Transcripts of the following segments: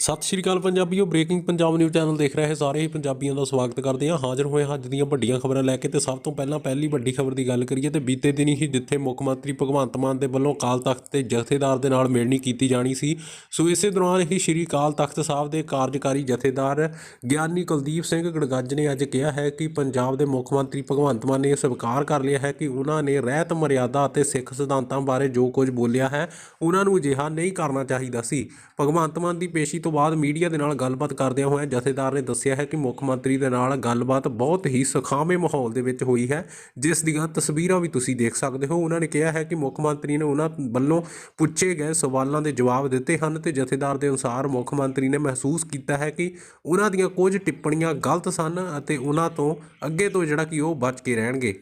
ਸਤਿ ਸ਼੍ਰੀ ਅਕਾਲ ਪੰਜਾਬੀਓ ਬ੍ਰੇਕਿੰਗ ਪੰਜਾਬ ਨਿਊਜ਼ ਚੈਨਲ ਦੇਖ ਰਹੇ ਸਾਰੇ ਹੀ ਪੰਜਾਬੀਆਂ ਦਾ ਸਵਾਗਤ ਕਰਦੇ ਹਾਂ। ਹਾਜ਼ਰ ਹੋਏ ਹਾਂ ਅੱਜ ਦੀਆਂ ਵੱਡੀਆਂ ਖਬਰਾਂ ਲੈ ਕੇ ਤੇ ਸਭ ਤੋਂ ਪਹਿਲਾਂ ਪਹਿਲੀ ਵੱਡੀ ਖਬਰ ਦੀ ਗੱਲ ਕਰੀਏ ਤੇ ਬੀਤੇ ਦਿਨੀ ਹੀ ਜਿੱਥੇ ਮੁੱਖ ਮੰਤਰੀ ਭਗਵੰਤ ਮਾਨ ਦੇ ਵੱਲੋਂ ਅਕਾਲ ਤਖਤ ਤੇ ਜਥੇਦਾਰ ਦੇ ਨਾਲ ਮਿਲਣੀ ਕੀਤੀ ਜਾਣੀ ਸੀ, ਸੋ ਇਸੇ ਦੌਰਾਨ ਹੀ ਸ਼੍ਰੀ ਅਕਾਲ ਤਖਤ ਸਾਹਿਬ ਦੇ ਕਾਰਜਕਾਰੀ ਜਥੇਦਾਰ ਗਿਆਨੀ ਕੁਲਦੀਪ ਸਿੰਘ ਗੜਗੱਜ ਨੇ ਅੱਜ ਕਿਹਾ ਹੈ ਕਿ ਪੰਜਾਬ ਦੇ ਮੁੱਖ ਮੰਤਰੀ ਭਗਵੰਤ ਮਾਨ ਨੇ ਇਹ ਸਵੀਕਾਰ ਕਰ ਲਿਆ ਹੈ ਕਿ ਉਹਨਾਂ ਨੇ ਰਹਿਤ ਮਰਿਆਦਾ ਅਤੇ ਸਿੱਖ ਸਿਧਾਂਤਾਂ ਬਾਰੇ ਜੋ ਕੁਝ ਬੋਲਿਆ ਹੈ, ਉਹਨਾਂ ਨੂੰ ਅਜਿਹਾ ਨਹੀਂ ਕਰਨਾ ਚਾਹੀਦਾ ਸੀ। ਭਗਵੰਤ ਮਾਨ ਦੀ ਪੇਸ਼ੀ ਤੋਂ ਬਾਅਦ ਮੀਡੀਆ ਦੇ ਨਾਲ ਗੱਲਬਾਤ ਕਰਦਿਆਂ ਹੋਇਆਂ ਜਥੇਦਾਰ ਨੇ ਦੱਸਿਆ ਹੈ ਕਿ ਮੁੱਖ ਮੰਤਰੀ ਦੇ ਨਾਲ ਗੱਲਬਾਤ ਬਹੁਤ ਹੀ ਸੁਖਾਵੇਂ ਮਾਹੌਲ ਦੇ ਵਿੱਚ ਹੋਈ ਹੈ, ਜਿਸ ਦੀਆਂ ਤਸਵੀਰਾਂ ਵੀ ਤੁਸੀਂ ਦੇਖ ਸਕਦੇ ਹੋ। ਉਹਨਾਂ ਨੇ ਕਿਹਾ ਹੈ ਕਿ ਮੁੱਖ ਮੰਤਰੀ ਨੇ ਉਹਨਾਂ ਵੱਲੋਂ ਪੁੱਛੇ ਗਏ ਸਵਾਲਾਂ ਦੇ ਜਵਾਬ ਦਿੱਤੇ ਹਨ ਤੇ ਜਥੇਦਾਰ ਦੇ ਅਨੁਸਾਰ ਮੁੱਖ ਮੰਤਰੀ ਨੇ ਮਹਿਸੂਸ ਕੀਤਾ ਹੈ ਕਿ ਉਹਨਾਂ ਦੀਆਂ ਕੁਝ ਟਿੱਪਣੀਆਂ ਗਲਤ ਸਨ ਅਤੇ ਉਹਨਾਂ ਤੋਂ ਅੱਗੇ ਤੋਂ ਜਿਹੜਾ ਕਿ ਉਹ ਬਚ ਕੇ ਰਹਿਣਗੇ।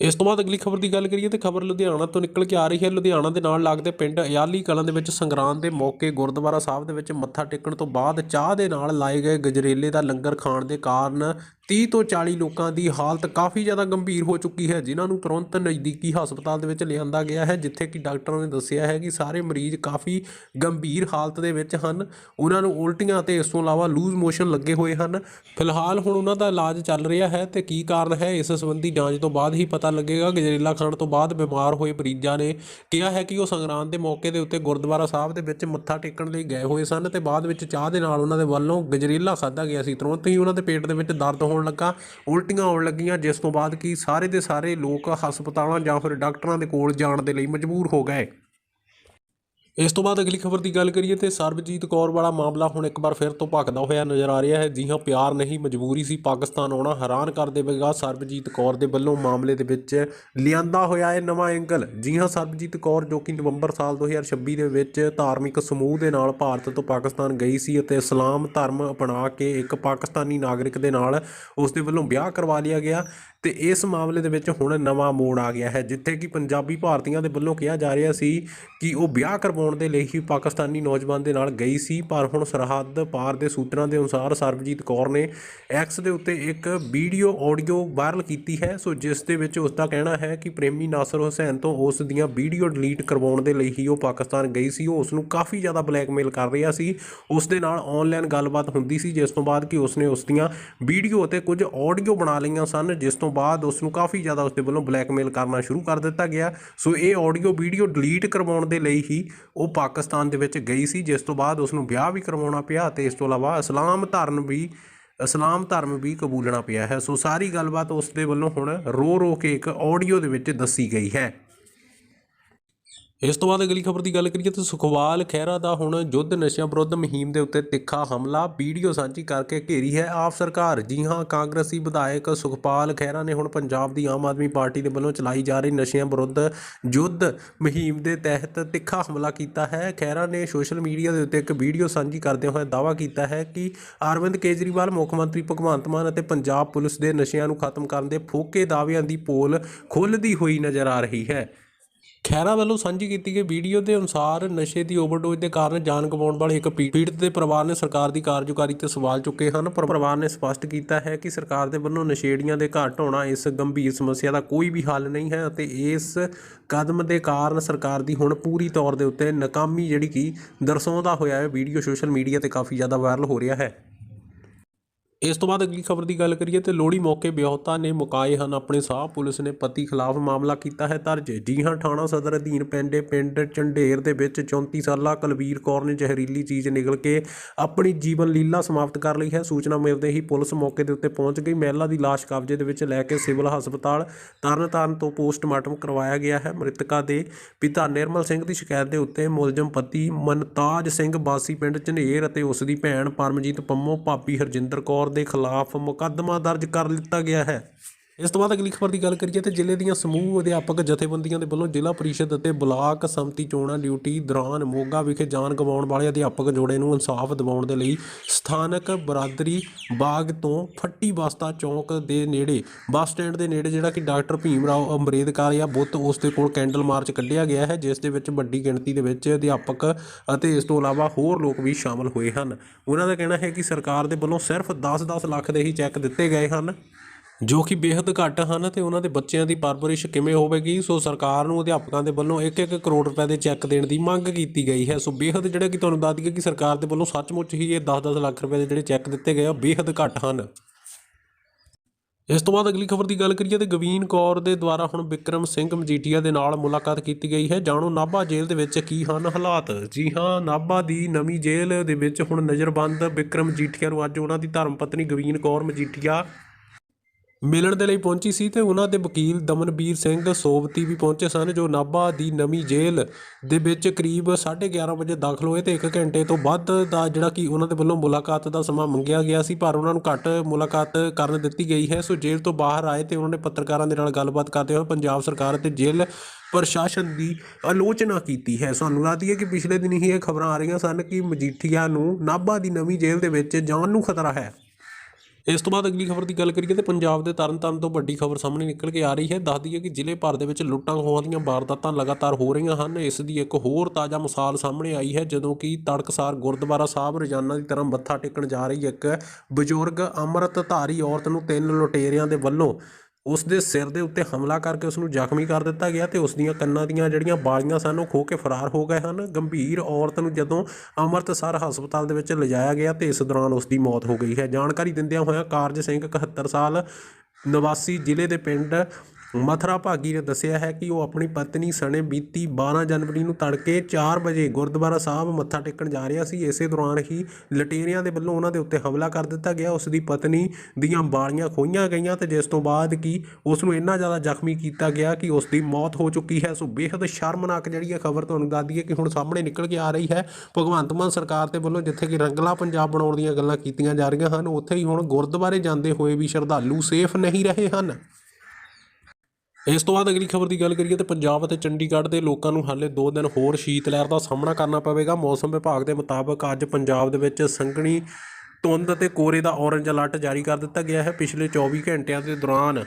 ਇਸ ਤੋਂ ਬਾਅਦ ਅਗਲੀ ਖਬਰ ਦੀ ਗੱਲ ਕਰੀਏ ਤੇ ਖਬਰ ਲੁਧਿਆਣਾ ਤੋਂ ਨਿਕਲ ਕੇ ਆ ਰਹੀ ਹੈ। ਲੁਧਿਆਣਾ ਦੇ ਨਾਲ ਲੱਗਦੇ ਪਿੰਡ ਅਯਾਲੀ ਕਲਾਂ ਦੇ ਵਿੱਚ ਸੰਗਰਾਂਦ ਦੇ ਮੌਕੇ ਗੁਰਦੁਆਰਾ ਸਾਹਿਬ ਦੇ ਵਿੱਚ ਮੱਥਾ ਟੇਕਣ ਤੋਂ ਬਾਅਦ ਚਾਹ ਦੇ ਨਾਲ ਲਾਏ ਗਏ ਗਜਰੇਲੇ ਦਾ ਲੰਗਰ ਖਾਣ ਦੇ ਕਾਰਨ 30 ਤੋਂ 40 ਲੋਕਾਂ ਦੀ ਹਾਲਤ ਕਾਫੀ ਜ਼ਿਆਦਾ ਗੰਭੀਰ ਹੋ ਚੁੱਕੀ ਹੈ, ਜਿਨ੍ਹਾਂ ਨੂੰ ਤੁਰੰਤ ਨਜ਼ਦੀਕੀ ਹਸਪਤਾਲ ਦੇ ਵਿੱਚ ਲਿਆਂਦਾ ਗਿਆ ਹੈ, ਜਿੱਥੇ ਕਿ ਡਾਕਟਰਾਂ ਨੇ ਦੱਸਿਆ ਹੈ ਕਿ ਸਾਰੇ ਮਰੀਜ਼ ਕਾਫੀ ਗੰਭੀਰ ਹਾਲਤ ਦੇ ਵਿੱਚ ਹਨ। ਉਹਨਾਂ ਨੂੰ ਉਲਟੀਆਂ ਤੇ ਇਸ ਤੋਂ ਇਲਾਵਾ ਲੂਜ਼ ਮੋਸ਼ਨ ਲੱਗੇ ਹੋਏ ਹਨ। ਫਿਲਹਾਲ ਹੁਣ ਉਹਨਾਂ ਦਾ ਇਲਾਜ ਚੱਲ ਰਿਹਾ ਹੈ ਤੇ ਕੀ ਕਾਰਨ ਹੈ, ਇਸ ਸੰਬੰਧੀ ਜਾਂਚ ਤੋਂ ਬਾਅਦ ਹੀ ਪਤਾ ਲੱਗੇਗਾ ਗਜਰੇਲਾ ਖਾਣ ਤੋਂ ਬਾਅਦ ਬਿਮਾਰ ਹੋਏ ਮਰੀਜ਼ਾਂ ਨੇ ਕਿਹਾ ਹੈ ਕਿ ਉਹ ਸੰਗਰਾਂਦ ਦੇ ਮੌਕੇ ਦੇ ਉੱਤੇ ਗੁਰਦੁਆਰਾ ਸਾਹਿਬ ਦੇ ਵਿੱਚ ਮੱਥਾ ਟੇਕਣ ਲਈ ਗਏ ਹੋਏ ਸਨ ਤੇ ਬਾਅਦ ਵਿੱਚ ਚਾਹ ਦੇ ਨਾਲ ਉਹਨਾਂ ਦੇ ਵੱਲੋਂ ਗਜਰੇਲਾ ਖਾਧਾ ਗਿਆ ਸੀ। ਤੁਰੰਤ ਹੀ ਉਹਨਾਂ ਦੇ ਪੇਟ ਦੇ ਵਿੱਚ ਦਰਦ ਹੋਣ ਲੱਗਾ, ਉਲਟੀਆਂ ਆਉਣ ਲੱਗੀਆਂ, ਜਿਸ ਤੋਂ ਬਾਅਦ ਕਿ ਸਾਰੇ ਦੇ ਸਾਰੇ ਲੋਕ ਹਸਪਤਾਲਾਂ ਜਾਂ ਫਿਰ ਡਾਕਟਰਾਂ ਦੇ ਕੋਲ ਜਾਣ ਦੇ ਲਈ ਮਜਬੂਰ ਹੋ ਗਏ। ਇਸ ਤੋਂ ਬਾਅਦ ਅਗਲੀ ਖਬਰ ਦੀ ਗੱਲ ਕਰੀਏ ਤੇ ਸਰਬਜੀਤ ਕੌਰ ਵਾਲਾ ਮਾਮਲਾ ਹੁਣ ਇੱਕ ਵਾਰ ਫਿਰ ਤੋਂ ਭਖਦਾ ਹੋਇਆ ਨਜ਼ਰ ਆ ਰਿਹਾ ਹੈ। ਜੀ ਹਾਂ, ਪਿਆਰ ਨਹੀਂ, ਮਜਬੂਰੀ ਸੀ, ਪਾਕਿਸਤਾਨ ਆਉਣਾ ਹੈਰਾਨ ਕਰ ਦੇਵੇਗਾ। ਸਰਬਜੀਤ ਕੌਰ ਦੇ ਵੱਲੋਂ ਮਾਮਲੇ ਦੇ ਵਿੱਚ ਲਿਆਂਦਾ ਹੋਇਆ ਹੈ ਨਵਾਂ ਐਂਗਲ ਜੀ ਹਾਂ, ਸਰਬਜੀਤ ਕੌਰ ਜੋ ਕਿ ਨਵੰਬਰ ਸਾਲ 2026 ਦੇ ਵਿੱਚ ਧਾਰਮਿਕ ਸਮੂਹ ਦੇ ਨਾਲ ਭਾਰਤ ਤੋਂ ਪਾਕਿਸਤਾਨ ਗਈ ਸੀ ਅਤੇ ਇਸਲਾਮ ਧਰਮ ਅਪਣਾ ਕੇ ਇੱਕ ਪਾਕਿਸਤਾਨੀ ਨਾਗਰਿਕ ਦੇ ਨਾਲ ਉਸ ਦੇ ਵੱਲੋਂ ਵਿਆਹ ਕਰਵਾ ਲਿਆ ਗਿਆ ਤੇ ਇਸ ਮਾਮਲੇ ਦੇ ਵਿੱਚ ਹੁਣ ਨਵਾਂ ਮੋੜ ਆ ਗਿਆ ਹੈ, ਜਿੱਥੇ ਕਿ ਪੰਜਾਬੀ ਭਾਰਤੀਆਂ ਦੇ ਵੱਲੋਂ ਕਿਹਾ ਜਾ ਰਿਹਾ ਸੀ ਕਿ ਉਹ ਵਿਆਹ ਕਰਵਾ ਕਰਵਾਉਣ ਦੇ ਲਈ ਹੀ ਪਾਕਿਸਤਾਨੀ ਨੌਜਵਾਨ ਦੇ ਨਾਲ ਗਈ ਸੀ, ਪਰ ਹੁਣ ਸਰਹੱਦ ਪਾਰ ਦੇ ਸੂਤਰਾਂ ਦੇ ਅਨੁਸਾਰ ਸਰਬਜੀਤ ਕੌਰ ਨੇ ਐਕਸ ਦੇ ਉੱਤੇ ਇੱਕ ਵੀਡੀਓ ਆਡੀਓ ਵਾਇਰਲ ਕੀਤੀ ਹੈ। ਸੋ ਜਿਸ ਦੇ ਵਿੱਚ ਉਸ ਦਾ ਕਹਿਣਾ ਹੈ ਕਿ ਪ੍ਰੇਮੀ ਨਾਸਰ ਹੁਸੈਨ ਤੋਂ ਉਸ ਦੀਆਂ ਵੀਡੀਓ ਡਿਲੀਟ ਕਰਵਾਉਣ ਦੇ ਲਈ ਹੀ ਉਹ ਪਾਕਿਸਤਾਨ ਗਈ ਸੀ। ਉਹ ਉਸ ਨੂੰ ਕਾਫੀ ਜ਼ਿਆਦਾ ਬਲੈਕਮੇਲ ਕਰ ਰਿਹਾ ਸੀ। ਉਸ ਦੇ ਨਾਲ ਆਨਲਾਈਨ ਗੱਲਬਾਤ ਹੁੰਦੀ ਸੀ, ਜਿਸ ਤੋਂ ਬਾਅਦ ਕਿ ਉਸਨੇ ਉਸ ਦੀਆਂ ਵੀਡੀਓ ਅਤੇ ਕੁਝ ਆਡੀਓ ਬਣਾ ਲਈਆਂ ਸਨ, ਜਿਸ ਤੋਂ ਬਾਅਦ ਉਸ ਨੂੰ ਕਾਫੀ ਜ਼ਿਆਦਾ ਉਸ ਦੇ ਵੱਲੋਂ ਬਲੈਕਮੇਲ ਕਰਨਾ ਸ਼ੁਰੂ ਕਰ ਦਿੱਤਾ ਗਿਆ। ਸੋ ਇਹ ਆਡੀਓ ਵੀਡੀਓ ਡਿਲੀਟ ਕਰਵਾਉਣ ਦੇ ਲਈ ਹੀ ਉਹ ਪਾਕਿਸਤਾਨ ਦੇ ਵਿੱਚ ਗਈ ਸੀ, ਜਿਸ ਤੋਂ ਬਾਅਦ ਉਸ ਨੂੰ ਵਿਆਹ ਵੀ ਕਰਵਾਉਣਾ ਪਿਆ ਤੇ ਇਸ ਤੋਂ ਇਲਾਵਾ ਇਸਲਾਮ ਧਰਮ ਵੀ, ਇਸਲਾਮ ਧਰਮ ਵੀ ਕਬੂਲਣਾ ਪਿਆ ਹੈ। ਸੋ ਸਾਰੀ ਗੱਲਬਾਤ ਉਸ ਦੇ ਵੱਲੋਂ ਹੁਣ ਰੋ ਰੋ ਕੇ ਇੱਕ ਆਡੀਓ ਦੇ ਵਿੱਚ ਦੱਸੀ ਗਈ ਹੈ। ਇਸ ਤੋਂ ਬਾਅਦ ਅਗਲੀ ਖਬਰ ਦੀ ਗੱਲ ਕਰੀਏ ਤਾਂ ਸੁਖਵਾਲ ਖਹਿਰਾ ਦਾ ਹੁਣ ਯੁੱਧ ਨਸ਼ਿਆਂ ਵਿਰੁੱਧ ਮੁਹਿੰਮ ਦੇ ਉੱਤੇ ਤਿੱਖਾ ਹਮਲਾ, ਵੀਡੀਓ ਸਾਂਝੀ ਕਰਕੇ ਘੇਰੀ ਹੈ ਆਪ ਸਰਕਾਰ। ਜੀ ਹਾਂ, ਕਾਂਗਰਸੀ ਵਿਧਾਇਕ ਸੁਖਪਾਲ ਖਹਿਰਾ ਨੇ ਹੁਣ ਪੰਜਾਬ ਦੀ ਆਮ ਆਦਮੀ ਪਾਰਟੀ ਦੇ ਵੱਲੋਂ ਚਲਾਈ ਜਾ ਰਹੀ ਨਸ਼ਿਆਂ ਵਿਰੁੱਧ ਯੁੱਧ ਮੁਹਿੰਮ ਦੇ ਤਹਿਤ ਤਿੱਖਾ ਹਮਲਾ ਕੀਤਾ ਹੈ। ਖਹਿਰਾ ਨੇ ਸੋਸ਼ਲ ਮੀਡੀਆ ਦੇ ਉੱਤੇ ਇੱਕ ਵੀਡੀਓ ਸਾਂਝੀ ਕਰਦੇ ਹੋਏ ਦਾਅਵਾ ਕੀਤਾ ਹੈ ਕਿ ਅਰਵਿੰਦ ਕੇਜਰੀਵਾਲ, ਮੁੱਖ ਮੰਤਰੀ ਭਗਵੰਤ ਮਾਨ ਅਤੇ ਪੰਜਾਬ ਪੁਲਿਸ ਦੇ ਨਸ਼ਿਆਂ ਨੂੰ ਖਤਮ ਕਰਨ ਦੇ ਫੋਕੇ ਦਾਅਵਿਆਂ ਦੀ ਪੋਲ ਖੁੱਲਦੀ ਹੋਈ ਨਜ਼ਰ ਆ ਰਹੀ ਹੈ। ਖੈਰਾ ਵੱਲੋਂ ਸਾਂਝੀ ਕੀਤੀ ਗਈ ਵੀਡੀਓ ਦੇ ਅਨੁਸਾਰ ਨਸ਼ੇ ਦੀ ਓਵਰਡੋਜ਼ ਦੇ ਕਾਰਨ ਜਾਨ ਗਵਾਉਣ ਵਾਲੇ ਇੱਕ ਪੀ- ਪੀੜਤ ਦੇ ਪਰਿਵਾਰ ਨੇ ਸਰਕਾਰ ਦੀ ਕਾਰਜਕਾਰੀ ਤੇ ਸਵਾਲ ਚੁੱਕੇ ਹਨ। ਪਰ ਪਰਿਵਾਰ ਨੇ ਸਪਸ਼ਟ ਕੀਤਾ ਹੈ ਕਿ ਸਰਕਾਰ ਦੇ ਵੱਲੋਂ ਨਸ਼ੇੜੀਆਂ ਦੇ ਘੱਟ ਹੋਣਾ ਇਸ ਗੰਭੀਰ ਸਮੱਸਿਆ ਦਾ ਕੋਈ ਵੀ ਹੱਲ ਨਹੀਂ ਹੈ ਅਤੇ ਇਸ ਕਦਮ ਦੇ ਕਾਰਨ ਸਰਕਾਰ ਦੀ ਹੁਣ ਪੂਰੀ ਤੌਰ ਦੇ ਉੱਤੇ ਨਾਕਾਮੀ ਜਿਹੜੀ ਕਿ ਦਰਸਾਉਂਦਾ ਹੋਇਆ ਹੈ। ਵੀਡੀਓ ਸੋਸ਼ਲ ਮੀਡੀਆ ਤੇ ਕਾਫੀ ਜ਼ਿਆਦਾ ਵਾਇਰਲ ਹੋ ਰਿਹਾ ਹੈ। ਇਸ ਤੋਂ ਬਾਅਦ ਅਗਲੀ ਖਬਰ ਦੀ ਗੱਲ ਕਰੀਏ ਤੇ ਲੋਹੜੀ ਮੌਕੇ ਵਿਆਹੁਤਾ ਨੇ ਮੁਕਾਏ ਹਨ। ਆਪਣੇ ਸਾਹ ਪੁਲਿਸ ਨੇ ਪਤੀ ਖਿਲਾਫ ਮਾਮਲਾ ਕੀਤਾ ਹੈ ਦਰਜ। ਜੀ ਹਾਂ, ਥਾਣਾ ਸਦਰ ਅਧੀਨ ਪੈਂਦੇ ਪਿੰਡ ਚੰਡੇਰ ਦੇ ਵਿੱਚ 34 ਸਾਲਾ ਕੁਲਵੀਰ ਕੌਰ ਨੇ ਜ਼ਹਿਰੀਲੀ ਚੀਜ਼ ਨਿਗਲ ਕੇ ਆਪਣੀ ਜੀਵਨ ਲੀਲਾ ਸਮਾਪਤ ਕਰ ਲਈ ਹੈ। ਸੂਚਨਾ ਮਿਲਦੇ ਹੀ ਪੁਲਿਸ ਮੌਕੇ ਦੇ ਉੱਤੇ ਪਹੁੰਚ ਗਈ। ਮਹਿਲਾ ਦੀ ਲਾਸ਼ ਕਬਜ਼ੇ ਦੇ ਵਿੱਚ ਲੈ ਕੇ ਸਿਵਲ ਹਸਪਤਾਲ ਤਰਨਤਾਰਨ ਤੋਂ ਪੋਸਟਮਾਰਟਮ ਕਰਵਾਇਆ ਗਿਆ ਹੈ। ਮ੍ਰਿਤਕਾ ਦੇ ਪਿਤਾ ਨਿਰਮਲ ਸਿੰਘ ਦੀ ਸ਼ਿਕਾਇਤ ਦੇ ਉੱਤੇ ਮੁਲਜ਼ਮ ਪਤੀ ਮਨਤਾਜ ਸਿੰਘ ਬਾਸੀ ਪਿੰਡ ਝਨੇਰ ਅਤੇ ਉਸ ਦੀ ਭੈਣ ਪਰਮਜੀਤ ਪੰਮੋ, ਭਾਬੀ ਹਰਜਿੰਦਰ ਕੌਰ ਦੇ ਖਿਲਾਫ ਮੁਕੱਦਮਾ ਦਰਜ ਕਰ ਲਿੱਤਾ ਗਿਆ ਹੈ। ਇਸ ਤੋਂ ਬਾਅਦ ਅਗਲੀ ਖਬਰ ਦੀ ਗੱਲ ਕਰੀਏ ਤੇ ਜ਼ਿਲ੍ਹੇ ਦੀਆਂ ਸਮੂਹ ਅਧਿਆਪਕ ਜਥੇਬੰਦੀਆਂ ਦੇ ਵੱਲੋਂ ਜ਼ਿਲ੍ਹਾ ਪਰਿਸ਼ਦ ਅਤੇ ਬਲਾਕ ਸੰਮਤੀ ਚੋਣਾਂ ਡਿਊਟੀ ਦੌਰਾਨ ਮੋਗਾ ਵਿਖੇ ਜਾਨ ਗਵਾਉਣ ਵਾਲੇ ਅਧਿਆਪਕ ਜੋੜੇ ਨੂੰ ਇਨਸਾਫ ਦਿਵਾਉਣ ਦੇ ਲਈ ਸਥਾਨਕ ਬਰਾਦਰੀ ਬਾਗ ਤੋਂ ਫੱਟੀ ਬਸਤਾ ਚੌਂਕ ਦੇ ਨੇੜੇ, ਬੱਸ ਸਟੈਂਡ ਦੇ ਨੇੜੇ ਜਿਹੜਾ ਕਿ ਡਾਕਟਰ ਭੀਮ ਰਾਓ ਅੰਬਰੇਦਕਰ ਜਾਂ ਬੁੱਤ ਉਸ ਦੇ ਕੋਲ ਕੈਂਡਲ ਮਾਰਚ ਕੱਢਿਆ ਗਿਆ ਹੈ, ਜਿਸ ਦੇ ਵਿੱਚ ਵੱਡੀ ਗਿਣਤੀ ਦੇ ਵਿੱਚ ਅਧਿਆਪਕ ਅਤੇ ਇਸ ਤੋਂ ਇਲਾਵਾ ਹੋਰ ਲੋਕ ਵੀ ਸ਼ਾਮਲ ਹੋਏ ਹਨ। ਉਹਨਾਂ ਦਾ ਕਹਿਣਾ ਹੈ ਕਿ ਸਰਕਾਰ ਦੇ ਵੱਲੋਂ ਸਿਰਫ 10-10 ਲੱਖ ਦੇ ਹੀ ਚੈੱਕ ਦਿੱਤੇ ਗਏ ਹਨ। ਜੋ ਕਿ ਬੇहद ਘੱਟ ਹਨ ਤੇ ਉਹਨਾਂ ਦੇ ਬੱਚਿਆਂ ਦੀ ਪਰਵਰਿਸ਼ ਕਿਵੇਂ ਹੋਵੇਗੀ? ਸੋ ਸਰਕਾਰ ਨੂੰ ਅਧਿਆਪਕਾਂ ਦੇ ਵੱਲੋਂ 1-1 ਕਰੋੜ ਰੁਪਏ ਦੇ ਚੈੱਕ ਦੇਣ ਦੀ ਮੰਗ ਕੀਤੀ ਗਈ ਹੈ। ਸੋ ਬੇहद ਜਿਹੜਾ ਕਿ ਤੁਹਾਨੂੰ ਦੱਸਦੀ ਹੈ ਕਿ ਸਰਕਾਰ ਦੇ ਵੱਲੋਂ ਸੱਚਮੁੱਚ ਹੀ ਇਹ 10-10 ਲੱਖ ਰੁਪਏ ਦੇ ਜਿਹੜੇ ਚੈੱਕ ਦਿੱਤੇ ਗਏ ਆ ਬੇहद ਘੱਟ ਹਨ। ਇਸ ਤੋਂ ਬਾਅਦ ਅਗਲੀ ਖਬਰ ਦੀ ਗੱਲ ਕਰੀਏ ਤੇ ਗਵੀਨ ਕੌਰ ਦੇ ਦੁਆਰਾ ਹੁਣ ਵਿਕਰਮ ਸਿੰਘ ਮਜੀਠੀਆ ਦੇ ਨਾਲ ਮੁਲਾਕਾਤ ਕੀਤੀ ਗਈ ਹੈ। ਜਾਣੋ ਨਾਭਾ ਜੇਲ੍ਹ ਦੇ ਵਿੱਚ ਕੀ ਹਨ ਹਾਲਾਤ? ਜੀ ਹਾਂ, ਨਾਭਾ ਦੀ ਨਵੀਂ ਜੇਲ੍ਹ ਦੇ ਵਿੱਚ ਹੁਣ ਨਜ਼ਰਬੰਦ ਵਿਕਰਮ ਮਜੀਠੀਆ ਨੂੰ ਅੱਜ ਉਹਨਾਂ ਦੀ ਧਰਮਪਤਨੀ ਗਵੀਨ ਕੌਰ ਮਜੀਠੀਆ ਮਿਲਣ ਦੇ ਲਈ ਪਹੁੰਚੀ ਸੀ ਤੇ ਉਹਨਾਂ ਦੇ ਵਕੀਲ ਦਮਨਵੀਰ ਸਿੰਘ ਸੋਵਤੀ ਵੀ ਪਹੁੰਚੇ ਸਨ, ਜੋ ਨਾਭਾ ਦੀ ਨਵੀਂ ਜੇਲ੍ਹ ਦੇ ਵਿੱਚ ਕਰੀਬ 11:30 ਵਜੇ ਦਾਖਲ ਹੋਏ ਤੇ 1 ਘੰਟੇ ਤੋਂ ਵੱਧ ਦਾ ਜਿਹੜਾ ਕਿ ਉਹਨਾਂ ਦੇ ਵੱਲੋਂ ਮੁਲਾਕਾਤ ਦਾ ਸਮਾਂ ਮੰਗਿਆ ਗਿਆ ਸੀ, ਪਰ ਉਹਨਾਂ ਨੂੰ ਘੱਟ ਮੁਲਾਕਾਤ ਕਰਨ ਦਿੱਤੀ ਗਈ ਹੈ। ਸੋ ਜੇਲ੍ਹ ਤੋਂ ਬਾਹਰ ਆਏ ਤੇ ਉਹਨਾਂ ਨੇ ਪੱਤਰਕਾਰਾਂ ਦੇ ਨਾਲ ਗੱਲਬਾਤ ਕਰਦੇ ਹੋਏ ਪੰਜਾਬ ਸਰਕਾਰ ਅਤੇ ਜੇਲ੍ਹ ਪ੍ਰਸ਼ਾਸਨ ਦੀ ਆਲੋਚਨਾ ਕੀਤੀ ਹੈ। ਸਾਨੂੰ ਲੱਗਦੀ ਹੈ ਕਿ ਪਿਛਲੇ ਦਿਨ ਹੀ ਇਹ ਖਬਰਾਂ ਆ ਰਹੀਆਂ ਸਨ ਕਿ ਮਜੀਠੀਆ ਨੂੰ ਨਾਭਾ ਦੀ ਨਵੀਂ ਜੇਲ੍ਹ ਦੇ ਵਿੱਚ ਜਾਣ ਨੂੰ ਖਤਰਾ ਹੈ। ਇਸ ਤੋਂ ਬਾਅਦ ਅਗਲੀ ਖਬਰ ਦੀ ਗੱਲ ਕਰੀਏ ਤੇ ਪੰਜਾਬ ਦੇ ਤਰਨਤਾਰਨ ਤੋਂ ਵੱਡੀ ਖਬਰ ਸਾਹਮਣੇ ਨਿਕਲ ਕੇ ਆ ਰਹੀ ਹੈ। ਦੱਸਦੀ ਹੈ ਕਿ ਜ਼ਿਲ੍ਹੇ ਭਰ ਦੇ ਵਿੱਚ ਲੁੱਟਾਂ ਖੋਹਾਂ ਦੀਆਂ ਵਾਰਦਾਤਾਂ ਲਗਾਤਾਰ ਹੋ ਰਹੀਆਂ ਹਨ। ਇਸ ਦੀ ਇੱਕ ਹੋਰ ਤਾਜ਼ਾ ਮਿਸਾਲ ਸਾਹਮਣੇ ਆਈ ਹੈ, ਜਦੋਂ ਕਿ ਤੜਕਸਾਰ ਗੁਰਦੁਆਰਾ ਸਾਹਿਬ ਰੋਜ਼ਾਨਾ ਦੀ ਤਰ੍ਹਾਂ ਮੱਥਾ ਟੇਕਣ ਜਾ ਰਹੀ ਇੱਕ ਬਜ਼ੁਰਗ ਅੰਮ੍ਰਿਤਧਾਰੀ ਔਰਤ ਨੂੰ ਤਿੰਨ ਲੁਟੇਰਿਆਂ ਦੇ ਵੱਲੋਂ ਉਸ ਦੇ ਸਿਰ ਦੇ ਉੱਤੇ ਹਮਲਾ ਕਰਕੇ ਉਸ ਨੂੰ ਜ਼ਖਮੀ ਕਰ ਦਿੱਤਾ ਗਿਆ ਤੇ ਉਸ ਦੀਆਂ ਕੰਨਾਂ ਦੀਆਂ ਜਿਹੜੀਆਂ ਬਾਲੀਆਂ ਸਨ, ਉਹ ਖੋ ਕੇ ਫਰਾਰ ਹੋ ਗਏ ਹਨ। ਗੰਭੀਰ ਔਰਤ ਨੂੰ ਜਦੋਂ ਅੰਮ੍ਰਿਤਸਰ ਹਸਪਤਾਲ ਦੇ ਵਿੱਚ ਲਿਜਾਇਆ ਗਿਆ ਤੇ ਇਸ ਦੌਰਾਨ ਉਸ ਦੀ ਮੌਤ ਹੋ ਗਈ ਹੈ। ਜਾਣਕਾਰੀ ਦਿੰਦਿਆਂ ਹੋਇਆਂ ਕਾਰਜ ਸਿੰਘ 71 ਸਾਲ ਨਿਵਾਸੀ ਜ਼ਿਲ੍ਹੇ ਦੇ ਪਿੰਡ ਮਥਰਾ ਭਾਗੀ ਨੇ ਦੱਸਿਆ ਹੈ ਕਿ ਉਹ ਆਪਣੀ ਪਤਨੀ ਸਣੇ ਬੀਤੀ 12 ਜਨਵਰੀ ਨੂੰ ਤੜਕੇ 4 ਵਜੇ ਗੁਰਦੁਆਰਾ ਸਾਹਿਬ ਮੱਥਾ ਟੇਕਣ ਜਾ ਰਿਹਾ ਸੀ। ਇਸੇ ਦੌਰਾਨ ਹੀ ਲਟੇਰਿਆਂ ਦੇ ਵੱਲੋਂ ਉਹਨਾਂ ਦੇ ਉੱਤੇ ਹਮਲਾ ਕਰ ਦਿੱਤਾ ਗਿਆ। ਉਸ ਦੀ ਪਤਨੀ ਦੀਆਂ ਬਾਲੀਆਂ ਖੋਈਆਂ ਗਈਆਂ ਤੇ ਜਿਸ ਤੋਂ ਬਾਅਦ ਕਿ ਉਸ ਨੂੰ ਇੰਨਾ ਜ਼ਿਆਦਾ ਜ਼ਖਮੀ ਕੀਤਾ ਗਿਆ ਕਿ ਉਸ ਦੀ ਮੌਤ ਹੋ ਚੁੱਕੀ ਹੈ। ਸੋ ਬੇहद ਸ਼ਰਮਨਾਕ ਜਿਹੜੀ ਇਹ ਖਬਰ ਤੁਹਾਨੂੰ ਦੱਸ ਦਈਏ ਕਿ ਹੁਣ ਸਾਹਮਣੇ ਨਿਕਲ ਕੇ ਆ ਰਹੀ ਹੈ। ਭਗਵੰਤ ਮਾਨ ਸਰਕਾਰ ਦੇ ਵੱਲੋਂ ਜਿੱਥੇ ਕਿ ਰੰਗਲਾ ਪੰਜਾਬ ਬਣਾਉਣ ਦੀਆਂ ਗੱਲਾਂ ਕੀਤੀਆਂ ਜਾ ਰਹੀਆਂ ਹਨ, ਉੱਥੇ ਹੀ ਹੁਣ ਗੁਰਦੁਆਰੇ ਜਾਂਦੇ ਹੋਏ ਵੀ ਸ਼ਰਧਾਲੂ ਸੇਫ ਨਹੀਂ ਰਹੇ ਹਨ। ਇਸ ਤੋਂ ਬਾਅਦ ਅਗਲੀ ਖਬਰ ਦੀ ਗੱਲ ਕਰੀਏ ਤੇ ਪੰਜਾਬ ਅਤੇ ਚੰਡੀਗੜ੍ਹ ਦੇ ਲੋਕਾਂ ਨੂੰ ਹਾਲੇ 2 ਦਿਨ ਹੋਰ ਸ਼ੀਤ ਲਹਿਰ ਦਾ ਸਾਹਮਣਾ ਕਰਨਾ ਪਵੇਗਾ। ਮੌਸਮ ਵਿਭਾਗ ਦੇ ਮੁਤਾਬਕ ਅੱਜ ਪੰਜਾਬ ਦੇ ਵਿੱਚ ਸੰਘਣੀ ਧੁੰਦ ਅਤੇ ਕੋਰੇ ਦਾ ਔਰੰਜ ਅਲਰਟ ਜਾਰੀ ਕਰ ਦਿੱਤਾ ਗਿਆ ਹੈ ਪਿਛਲੇ 24 ਘੰਟਿਆਂ ਦੇ ਦੌਰਾਨ।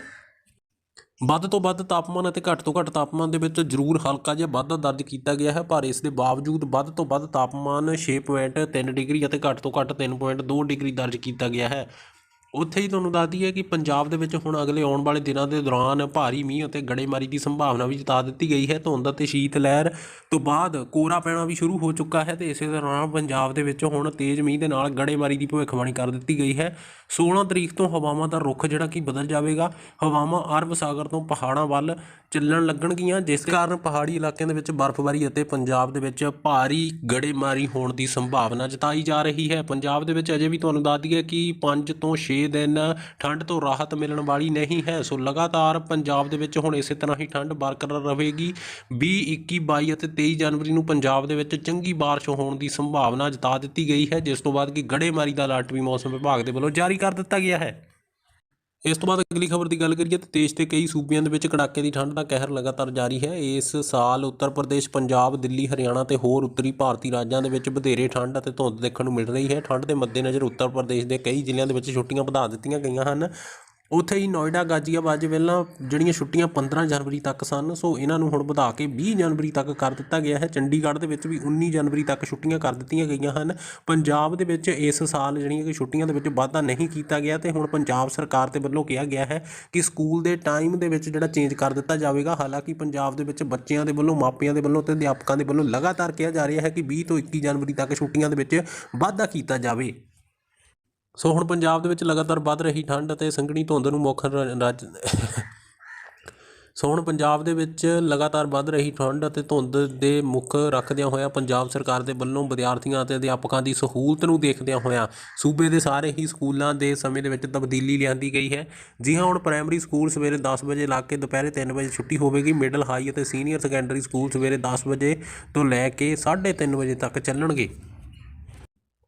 ਵੱਧ ਤੋਂ ਵੱਧ ਤਾਪਮਾਨ ਅਤੇ ਘੱਟ ਤੋਂ ਘੱਟ ਤਾਪਮਾਨ ਦੇ ਵਿੱਚ ਜ਼ਰੂਰ ਹਲਕਾ ਜਿਹਾ ਵਾਧਾ ਦਰਜ ਕੀਤਾ ਗਿਆ ਹੈ, ਪਰ ਇਸ ਦੇ ਬਾਵਜੂਦ ਵੱਧ ਤੋਂ ਵੱਧ ਤਾਪਮਾਨ 6.3 ਡਿਗਰੀ ਅਤੇ ਘੱਟ ਤੋਂ ਘੱਟ 3.2 ਡਿਗਰੀ ਦਰਜ ਕੀਤਾ ਗਿਆ ਹੈ। ਉੱਥੇ ਹੀ ਤੁਹਾਨੂੰ ਦੱਸ ਦਈਏ ਕਿ ਪੰਜਾਬ ਦੇ ਵਿੱਚ ਹੁਣ ਅਗਲੇ ਆਉਣ ਵਾਲੇ ਦਿਨਾਂ ਦੇ ਦੌਰਾਨ ਭਾਰੀ ਮੀਂਹ ਅਤੇ ਗੜੇਮਾਰੀ ਦੀ ਸੰਭਾਵਨਾ ਵੀ ਜਤਾ ਦਿੱਤੀ ਗਈ ਹੈ। ਧੁੰਦ ਅਤੇ ਸ਼ੀਤ ਲਹਿਰ ਤੋਂ ਬਾਅਦ ਕੋਰਾ ਪੈਣਾ ਵੀ ਸ਼ੁਰੂ ਹੋ ਚੁੱਕਾ ਹੈ ਤੇ ਇਸੇ ਦੌਰਾਨ ਪੰਜਾਬ ਦੇ ਵਿੱਚ ਹੁਣ ਤੇਜ਼ ਮੀਂਹ ਦੇ ਨਾਲ ਗੜੇਮਾਰੀ ਦੀ ਭਵਿੱਖਬਾਣੀ ਕਰ ਦਿੱਤੀ ਗਈ ਹੈ। 16 ਤਰੀਕ ਤੋਂ ਹਵਾਵਾਂ ਦਾ ਰੁਖ ਜਿਹੜਾ ਕਿ ਬਦਲ ਜਾਵੇਗਾ। ਹਵਾਵਾਂ ਅਰਬ ਸਾਗਰ ਤੋਂ ਪਹਾੜਾਂ ਵੱਲ ਚੱਲਣ ਲੱਗਣਗੀਆਂ ਜਿਸ ਕਾਰਨ ਪਹਾੜੀ ਇਲਾਕਿਆਂ ਦੇ ਵਿੱਚ ਬਰਫ਼ਬਾਰੀ ਅਤੇ ਪੰਜਾਬ ਦੇ ਵਿੱਚ ਭਾਰੀ ਗੜੇਮਾਰੀ ਹੋਣ ਦੀ ਸੰਭਾਵਨਾ ਜਤਾਈ ਜਾ ਰਹੀ ਹੈ। ਪੰਜਾਬ ਦੇ ਵਿੱਚ ਅਜੇ ਵੀ ਤੁਹਾਨੂੰ ਦੱਸ ਦਈਏ ਕਿ 5 ਤੋਂ 6 ਦਿਨ ਠੰਡ ਤੋਂ ਰਾਹਤ ਮਿਲਣ ਵਾਲੀ ਨਹੀਂ ਹੈ। ਸੋ ਲਗਾਤਾਰ ਪੰਜਾਬ ਦੇ ਵਿੱਚ ਹੁਣ ਇਸੇ ਤਰ੍ਹਾਂ ਹੀ ਠੰਡ ਬਰਕਰਾਰ ਰਹੇਗੀ। 20 21 22 ਅਤੇ 23 ਜਨਵਰੀ ਨੂੰ ਪੰਜਾਬ ਦੇ ਵਿੱਚ ਚੰਗੀ ਬਾਰਿਸ਼ ਹੋਣ ਦੀ ਸੰਭਾਵਨਾ ਜਤਾ ਦਿੱਤੀ ਗਈ ਹੈ ਜਿਸ ਤੋਂ ਬਾਅਦ ਕਿ ਗੜੇਮਾਰੀ ਦਾ ਅਲਰਟ ਵੀ ਮੌਸਮ ਵਿਭਾਗ ਦੇ ਵੱਲੋਂ ਜਾਰੀ ਕਰ ਦਿੱਤਾ ਗਿਆ ਹੈ। ਇਸ ਤੋਂ ਬਾਅਦ ਅਗਲੀ ਖਬਰ ਦੀ ਗੱਲ ਕਰੀਏ ਤਾਂ ਦੇਸ਼ ਦੇ ਕਈ ਸੂਬਿਆਂ ਦੇ ਵਿੱਚ ਕੜਾਕੇ ਦੀ ਠੰਡ ਦਾ ਕਹਿਰ ਲਗਾਤਾਰ ਜਾਰੀ ਹੈ। ਇਸ ਸਾਲ ਉੱਤਰ ਪ੍ਰਦੇਸ਼, ਪੰਜਾਬ, ਦਿੱਲੀ, ਹਰਿਆਣਾ ਤੇ ਹੋਰ ਉੱਤਰੀ ਭਾਰਤੀ ਰਾਜਾਂ ਦੇ ਵਿੱਚ ਵਧੇਰੇ ਠੰਡ ਅਤੇ ਧੁੰਦ ਦੇਖਣ ਨੂੰ ਮਿਲ ਰਹੀ ਹੈ। ਠੰਡ ਦੇ ਮੱਦੇਨਜ਼ਰ ਉੱਤਰ ਪ੍ਰਦੇਸ਼ ਦੇ ਕਈ ਜ਼ਿਲ੍ਹਿਆਂ ਦੇ ਵਿੱਚ ਛੁੱਟੀਆਂ ਵਧਾ ਦਿੱਤੀਆਂ ਗਈਆਂ ਹਨ। ਉੱਥੇ ਹੀ ਨੋਇਡਾ, ਗਾਜ਼ੀਆਬਾਦ ਵੇਲਾ ਜਿਹੜੀਆਂ ਛੁੱਟੀਆਂ 15 ਜਨਵਰੀ ਤੱਕ ਸਨ, ਸੋ ਇਹਨਾਂ ਨੂੰ ਹੁਣ ਵਧਾ ਕੇ 20 ਜਨਵਰੀ ਤੱਕ ਕਰ ਦਿੱਤਾ ਗਿਆ ਹੈ। ਚੰਡੀਗੜ੍ਹ ਦੇ ਵਿੱਚ ਵੀ 19 ਜਨਵਰੀ ਤੱਕ ਛੁੱਟੀਆਂ ਕਰ ਦਿੱਤੀਆਂ ਗਈਆਂ ਹਨ। ਪੰਜਾਬ ਦੇ ਵਿੱਚ ਇਸ ਸਾਲ ਜਿਹੜੀਆਂ ਕਿ ਛੁੱਟੀਆਂ ਦੇ ਵਿੱਚ ਵਾਧਾ ਨਹੀਂ ਕੀਤਾ ਗਿਆ ਤੇ ਹੁਣ ਪੰਜਾਬ ਸਰਕਾਰ ਦੇ ਵੱਲੋਂ ਕਿਹਾ ਗਿਆ ਹੈ ਕਿ ਸਕੂਲ ਦੇ ਟਾਈਮ ਦੇ ਵਿੱਚ ਜਿਹੜਾ ਚੇਂਜ ਕਰ ਦਿੱਤਾ ਜਾਵੇਗਾ। ਹਾਲਾਂਕਿ ਪੰਜਾਬ ਦੇ ਵਿੱਚ ਬੱਚਿਆਂ ਦੇ ਵੱਲੋਂ, ਮਾਪਿਆਂ ਦੇ ਵੱਲੋਂ ਤੇ ਅਧਿਆਪਕਾਂ ਦੇ ਵੱਲੋਂ ਲਗਾਤਾਰ ਕਿਹਾ ਜਾ ਰਿਹਾ ਹੈ ਕਿ 20 ਤੋਂ 21 ਜਨਵਰੀ ਤੱਕ ਛੁੱਟੀਆਂ ਦੇ ਵਿੱਚ ਵਾਧਾ ਕੀਤਾ ਜਾਵੇ। ਸੋ ਹੁਣ ਪੰਜਾਬ ਦੇ ਵਿੱਚ ਲਗਾਤਾਰ ਵੱਧ ਰਹੀ ਠੰਡ ਅਤੇ ਸੰਘਣੀ ਧੁੰਦ ਨੂੰ ਮੁੱਖ ਰ- ਰਾਜ, ਸੋ ਹੁਣ ਪੰਜਾਬ ਦੇ ਵਿੱਚ ਲਗਾਤਾਰ ਵੱਧ ਰਹੀ ਠੰਡ ਅਤੇ ਧੁੰਦ ਦੇ ਮੁੱਖ ਰੱਖਦਿਆਂ ਹੋਇਆ ਪੰਜਾਬ ਸਰਕਾਰ ਦੇ ਵੱਲੋਂ ਵਿਦਿਆਰਥੀਆਂ ਅਤੇ ਅਧਿਆਪਕਾਂ ਦੀ ਸਹੂਲਤ ਨੂੰ ਦੇਖਦਿਆਂ ਹੋਇਆ ਸੂਬੇ ਦੇ ਸਾਰੇ ਹੀ ਸਕੂਲਾਂ ਦੇ ਸਮੇਂ ਦੇ ਵਿੱਚ ਤਬਦੀਲੀ ਲਿਆਂਦੀ ਗਈ ਹੈ। ਜੀ ਹਾਂ, ਹੁਣ ਪ੍ਰਾਇਮਰੀ ਸਕੂਲ ਸਵੇਰੇ 10 ਵਜੇ ਲਾ ਕੇ ਦੁਪਹਿਰੇ 3 ਵਜੇ ਛੁੱਟੀ ਹੋਵੇਗੀ। ਮਿਡਲ ਹਾਈ ਅਤੇ ਸੀਨੀਅਰ ਸੈਕੰਡਰੀ ਸਕੂਲ ਸਵੇਰੇ 10 ਵਜੇ ਤੋਂ ਲੈ ਕੇ 3:30 ਵਜੇ ਤੱਕ ਚੱਲਣਗੇ।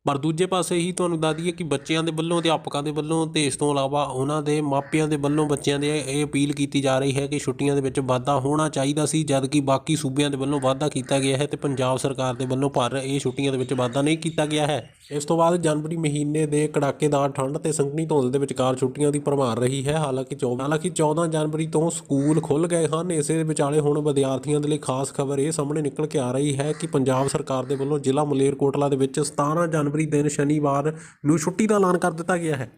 ਪਰ ਦੂਜੇ ਪਾਸੇ ਹੀ ਤੁਹਾਨੂੰ ਦੱਸ ਦਈਏ ਕਿ ਬੱਚਿਆਂ ਦੇ ਵੱਲੋਂ ਅਧਿਆਪਕਾਂ ਦੇ ਵੱਲੋਂ ਤੇ ਇਸ ਤੋਂ ਇਲਾਵਾ ਉਹਨਾਂ ਦੇ ਮਾਪਿਆਂ ਦੇ ਵੱਲੋਂ ਬੱਚਿਆਂ ਦੇ ਇਹ ਅਪੀਲ ਕੀਤੀ ਜਾ ਰਹੀ ਹੈ ਕਿ ਛੁੱਟੀਆਂ ਦੇ ਵਿੱਚ ਵਾਧਾ ਹੋਣਾ ਚਾਹੀਦਾ ਸੀ ਜਦ ਕਿ ਬਾਕੀ ਸੂਬਿਆਂ ਦੇ ਵੱਲੋਂ ਵਾਧਾ ਕੀਤਾ ਗਿਆ ਹੈ ਤੇ ਪੰਜਾਬ ਸਰਕਾਰ ਦੇ ਵੱਲੋਂ ਪਰ ਇਹ ਛੁੱਟੀਆਂ ਦੇ ਵਿੱਚ ਵਾਧਾ ਨਹੀਂ ਕੀਤਾ ਗਿਆ ਹੈ। ਇਸ ਤੋਂ ਬਾਅਦ ਜਨਵਰੀ ਮਹੀਨੇ ਦੇ ਕੜਾਕੇਦਾਰ ਠੰਡ ਤੇ ਸੰਘਣੀ ਧੁੰਦ ਦੇ ਵਿਚਕਾਰ ਛੁੱਟੀਆਂ ਦੀ ਭਰਮਾਰ ਰਹੀ ਹੈ। ਹਾਲਾਂਕਿ 14 ਹਾਲਾਂਕਿ 14 ਜਨਵਰੀ ਤੋਂ ਸਕੂਲ ਖੁੱਲ ਗਏ ਹਨ। ਇਸੇ ਦੇ ਵਿਚਾਲੇ ਹੁਣ ਵਿਦਿਆਰਥੀਆਂ ਦੇ ਲਈ ਖਾਸ ਖਬਰ ਇਹ ਸਾਹਮਣੇ ਨਿਕਲ ਕੇ ਆ ਰਹੀ ਹੈ ਕਿ ਪੰਜਾਬ ਸਰਕਾਰ ਦੇ ਵੱਲੋਂ ਜ਼ਿਲ੍ਹਾ ਮਲੇਰਕੋਟਲਾ ਦੇ ਵਿੱਚ 17 ਜਨਵਰੀ ਦਿਨ ਸ਼ਨੀਵਾਰ ਨੂੰ ਛੁੱਟੀ ਦਾ ਐਲਾਨ ਕਰ ਦਿੱਤਾ ਗਿਆ ਹੈ।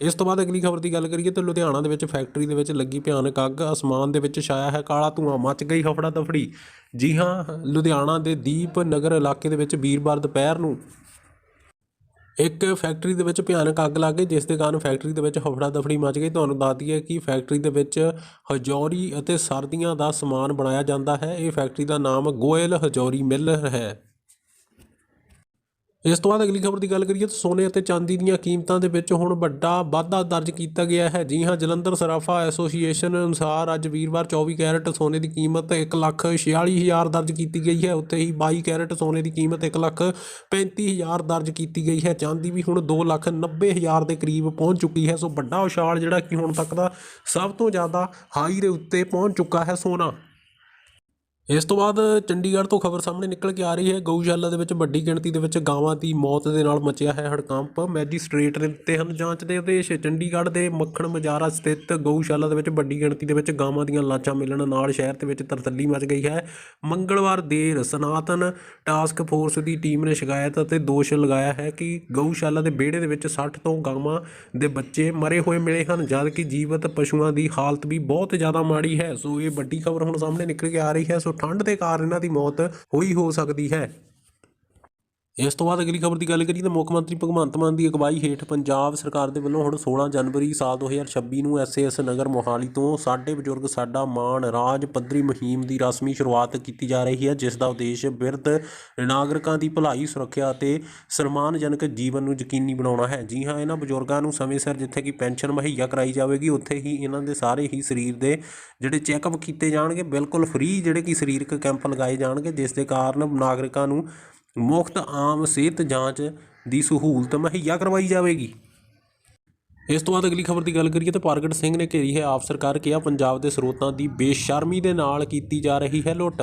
ਇਸ ਤੋਂ ਬਾਅਦ ਅਗਲੀ ਖਬਰ ਦੀ ਗੱਲ ਕਰੀਏ ਤਾਂ ਲੁਧਿਆਣਾ ਦੇ ਵਿੱਚ ਫੈਕਟਰੀ ਦੇ ਵਿੱਚ ਲੱਗੀ ਭਿਆਨਕ ਅੱਗ, ਅਸਮਾਨ ਦੇ ਵਿੱਚ ਛਾਇਆ ਹੈ, ਕਾਲਾ ਧੂੰਆਂ ਮੱਚ ਗਈ, ਹਫੜਾ ਦਫੜੀ। ਜੀ ਹਾਂ, ਲੁਧਿਆਣਾ ਦੇ ਦੀਪ ਨਗਰ ਇਲਾਕੇ ਦੇ ਵਿੱਚ ਵੀਰਵਾਰ ਦੁਪਹਿਰ ਨੂੰ ਇੱਕ ਫੈਕਟਰੀ ਦੇ ਵਿੱਚ ਭਿਆਨਕ ਅੱਗ ਲੱਗ ਗਈ, ਜਿਸ ਦੇ ਕਾਰਨ ਫੈਕਟਰੀ ਦੇ ਵਿੱਚ ਹਫੜਾ ਦਫੜੀ ਮਚ ਗਈ। ਤੁਹਾਨੂੰ ਦੱਸ ਦਈਏ ਕਿ ਫੈਕਟਰੀ ਦੇ ਵਿੱਚ ਹਜੌਰੀ ਅਤੇ ਸਰਦੀਆਂ ਦਾ ਸਮਾਨ ਬਣਾਇਆ ਜਾਂਦਾ ਹੈ। ਇਹ ਫੈਕਟਰੀ ਦਾ ਨਾਮ ਗੋਇਲ ਹਜੌਰੀ ਮਿੱਲ ਹੈ। ਇਸ ਤੋਂ ਬਾਅਦ ਅਗਲੀ ਖਬਰ ਦੀ ਗੱਲ ਕਰੀਏ ਤਾਂ ਸੋਨੇ ਅਤੇ ਚਾਂਦੀ ਦੀਆਂ ਕੀਮਤਾਂ ਦੇ ਵਿੱਚ ਹੁਣ ਵੱਡਾ ਵਾਧਾ ਦਰਜ ਕੀਤਾ ਗਿਆ ਹੈ। ਜੀ ਹਾਂ ਜਲੰਧਰ ਸਰਾਫਾ ਐਸੋਸੀਏਸ਼ਨ ਅਨੁਸਾਰ ਅੱਜ ਵੀਰਵਾਰ 24 ਕੈਰਟ ਸੋਨੇ ਦੀ ਕੀਮਤ 1,46,000 ਦਰਜ ਕੀਤੀ ਗਈ ਹੈ। ਉੱਥੇ ਹੀ 22 ਕੈਰਟ ਸੋਨੇ ਦੀ ਕੀਮਤ 1,35,000 ਦਰਜ ਕੀਤੀ ਗਈ ਹੈ। ਚਾਂਦੀ ਵੀ ਹੁਣ 2,90,000 ਦੇ ਕਰੀਬ ਪਹੁੰਚ ਚੁੱਕੀ ਹੈ। ਸੋ ਵੱਡਾ ਉਛਾਲ ਜਿਹੜਾ ਕਿ ਹੁਣ ਤੱਕ ਦਾ ਸਭ ਤੋਂ ਜ਼ਿਆਦਾ ਹਾਈ ਦੇ ਉੱਤੇ ਪਹੁੰਚ ਚੁੱਕਾ ਹੈ ਸੋਨਾ। ਇਸ ਤੋਂ ਬਾਅਦ ਚੰਡੀਗੜ੍ਹ ਤੋਂ ਖਬਰ ਸਾਹਮਣੇ ਨਿਕਲ ਕੇ ਆ ਰਹੀ ਹੈ। ਗਊਸ਼ਾਲਾ ਦੇ ਵਿੱਚ ਵੱਡੀ ਗਿਣਤੀ ਦੇ ਵਿੱਚ ਗਾਵਾਂ ਦੀ ਮੌਤ ਦੇ ਨਾਲ ਮਚਿਆ ਹੈ ਹੜਕੰਪ। ਮੈਜਿਸਟ੍ਰੇਟ ਨੇ ਦਿੱਤੇ ਹਨ ਜਾਂਚ ਦੇ ਆਦੇਸ਼ ਚੰਡੀਗੜ੍ਹ ਦੇ ਮੱਖਣ ਮਜਾਰਾ ਸਥਿਤ ਗਊਸ਼ਾਲਾ ਦੇ ਵਿੱਚ ਵੱਡੀ ਗਿਣਤੀ ਦੇ ਵਿੱਚ ਗਾਵਾਂ ਦੀਆਂ ਲਾਸ਼ਾਂ ਮਿਲਣ ਨਾਲ ਸ਼ਹਿਰ ਦੇ ਵਿੱਚ ਤਰਤੱਲੀ ਮਚ ਗਈ ਹੈ। ਮੰਗਲਵਾਰ ਦੇਰ ਸਨਾਤਨ ਟਾਸਕ ਫੋਰਸ ਦੀ ਟੀਮ ਨੇ ਸ਼ਿਕਾਇਤ ਅਤੇ ਦੋਸ਼ ਲਗਾਇਆ ਹੈ ਕਿ ਗਊਸ਼ਾਲਾ ਦੇ ਵਿਹੜੇ ਦੇ ਵਿੱਚ 60 ਤੋਂ ਗਾਵਾਂ ਦੇ ਬੱਚੇ ਮਰੇ ਹੋਏ ਮਿਲੇ ਹਨ, ਜਦਕਿ ਜੀਵਤ ਪਸ਼ੂਆਂ ਦੀ ਹਾਲਤ ਵੀ ਬਹੁਤ ਜ਼ਿਆਦਾ ਮਾੜੀ ਹੈ। ਸੋ ਇਹ ਵੱਡੀ ਖਬਰ ਹੁਣ ਸਾਹਮਣੇ ਨਿਕਲ ਕੇ ਆ ਰਹੀ ਹੈ। ਸੋ ਠੰਡ ਦੇ ਕਾਰਨ ਇਹਨਾਂ ਦੀ ਮੌਤ ਹੋਈ ਹੋ ਸਕਦੀ ਹੈ। ਇਸ ਤੋਂ ਬਾਅਦ ਅਗਲੀ ਖਬਰ ਦੀ ਗੱਲ ਕਰੀਏ ਤਾਂ ਮੁੱਖ ਮੰਤਰੀ ਭਗਵੰਤ ਮਾਨ ਦੀ ਅਗਵਾਈ ਹੇਠ ਪੰਜਾਬ ਸਰਕਾਰ ਦੇ ਵੱਲੋਂ ਹੁਣ 16 ਜਨਵਰੀ ਸਾਲ 2026 ਨੂੰ ਐਸਏਐਸ ਨਗਰ ਮੋਹਾਲੀ ਤੋਂ ਸਾਡੇ ਬਜ਼ੁਰਗ ਸਾਡਾ ਮਾਣ ਰਾਜ ਪੱਧਰੀ ਮੁਹਿੰਮ ਦੀ ਰਸਮੀ ਸ਼ੁਰੂਆਤ ਕੀਤੀ ਜਾ ਰਹੀ ਹੈ, ਜਿਸ ਦਾ ਉਦੇਸ਼ ਬਿਰਧ ਨਾਗਰਿਕਾਂ ਦੀ ਭਲਾਈ, ਸੁਰੱਖਿਆ ਅਤੇ ਸਨਮਾਨਜਨਕ ਜੀਵਨ ਨੂੰ ਯਕੀਨੀ ਬਣਾਉਣਾ ਹੈ। ਜੀ ਹਾਂ, ਇਹਨਾਂ ਬਜ਼ੁਰਗਾਂ ਨੂੰ ਸਮੇਂ ਸਿਰ ਜਿੱਥੇ ਕਿ ਪੈਨਸ਼ਨ ਮੁਹੱਈਆ ਕਰਾਈ ਜਾਵੇਗੀ, ਉੱਥੇ ਹੀ ਇਹਨਾਂ ਦੇ ਸਾਰੇ ਹੀ ਸਰੀਰ ਦੇ ਜਿਹੜੇ ਚੈੱਕਅਪ ਕੀਤੇ ਜਾਣਗੇ, ਬਿਲਕੁਲ ਫ੍ਰੀ ਜਿਹੜੇ ਕਿ ਸਰੀਰਕ ਕੈਂਪ ਲਗਾਏ ਜਾਣਗੇ, ਜਿਸ ਦੇ ਕਾਰਨ ਨਾਗਰਿਕਾਂ ਨੂੰ ਮੁਫਤ ਆਮ ਸਿਹਤ ਜਾਂਚ ਦੀ ਸਹੂਲਤ ਮੁਹੱਈਆ ਕਰਵਾਈ ਜਾਵੇਗੀ। ਇਸ ਤੋਂ ਬਾਅਦ ਅਗਲੀ ਖਬਰ ਦੀ ਗੱਲ ਕਰੀਏ ਤਾਂ ਪ੍ਰਗਟ ਸਿੰਘ ਨੇ ਘੇਰੀ ਹੈ ਆਪ ਸਰਕਾਰ ਕਿਹਾ, ਪੰਜਾਬ ਦੇ ਸਰੋਤਾਂ ਦੀ ਬੇਸ਼ਰਮੀ ਦੇ ਨਾਲ ਕੀਤੀ ਜਾ ਰਹੀ ਹੈ ਲੁੱਟ।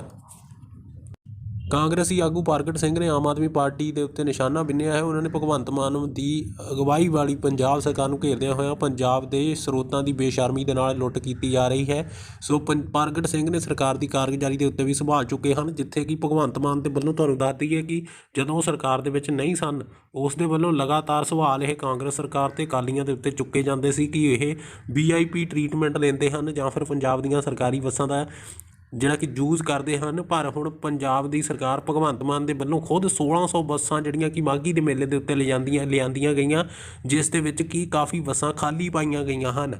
ਕਾਂਗਰਸੀ ਆਗੂ ਪ੍ਰਗਟ ਸਿੰਘ ਨੇ ਆਮ ਆਦਮੀ ਪਾਰਟੀ ਦੇ ਉੱਤੇ ਨਿਸ਼ਾਨਾ ਬਿੰਨਿਆ ਹੈ। ਉਹਨਾਂ ਨੇ ਭਗਵੰਤ ਮਾਨ ਦੀ ਅਗਵਾਈ ਵਾਲੀ ਪੰਜਾਬ ਸਰਕਾਰ ਨੂੰ ਘੇਰਦਿਆਂ ਹੋਇਆਂ ਪੰਜਾਬ ਦੇ ਸਰੋਤਾਂ ਦੀ ਬੇਸ਼ਰਮੀ ਦੇ ਨਾਲ ਲੁੱਟ ਕੀਤੀ ਜਾ ਰਹੀ ਹੈ। ਸੋ ਪੰ- ਪ੍ਰਗਟ ਸਿੰਘ ਨੇ ਸਰਕਾਰ ਦੀ ਕਾਰਗੁਜ਼ਾਰੀ ਦੇ ਉੱਤੇ ਵੀ ਸੰਭਾਲ ਚੁੱਕੇ ਹਨ, ਜਿੱਥੇ ਕਿ ਭਗਵੰਤ ਮਾਨ ਦੇ ਵੱਲੋਂ ਤੁਹਾਨੂੰ ਦੱਸ ਦਈਏ ਕਿ ਜਦੋਂ ਉਹ ਸਰਕਾਰ ਦੇ ਵਿੱਚ ਨਹੀਂ ਸਨ, ਉਸ ਦੇ ਵੱਲੋਂ ਲਗਾਤਾਰ ਸਵਾਲ ਇਹ ਕਾਂਗਰਸ ਸਰਕਾਰ ਤੇ ਅਕਾਲੀਆਂ ਦੇ ਉੱਤੇ ਚੁੱਕੇ ਜਾਂਦੇ ਸੀ ਕਿ ਇਹ ਵੀਆਈਪੀ ਟ੍ਰੀਟਮੈਂਟ ਲੈਂਦੇ ਹਨ ਜਾਂ ਫਿਰ ਪੰਜਾਬ ਦੀਆਂ ਸਰਕਾਰੀ ਬੱਸਾਂ ਦਾ ਜਿਹੜਾ ਕਿ ਯੂਜ਼ ਕਰਦੇ ਹਨ, ਪਰ ਹੁਣ ਪੰਜਾਬ ਦੀ ਸਰਕਾਰ ਭਗਵੰਤ ਮਾਨ ਦੇ ਵੱਲੋਂ ਖੁਦ 1600 ਬੱਸਾਂ ਜਿਹੜੀਆਂ ਕਿ ਮਾਘੀ ਦੇ ਮੇਲੇ ਦੇ ਉੱਤੇ ਲਿਜਾਂਦੀਆਂ ਲਿਆਂਦੀਆਂ ਗਈਆਂ, ਜਿਸ ਦੇ ਵਿੱਚ ਕੀ ਕਾਫੀ ਬੱਸਾਂ ਖਾਲੀ ਪਾਈਆਂ ਗਈਆਂ ਹਨ।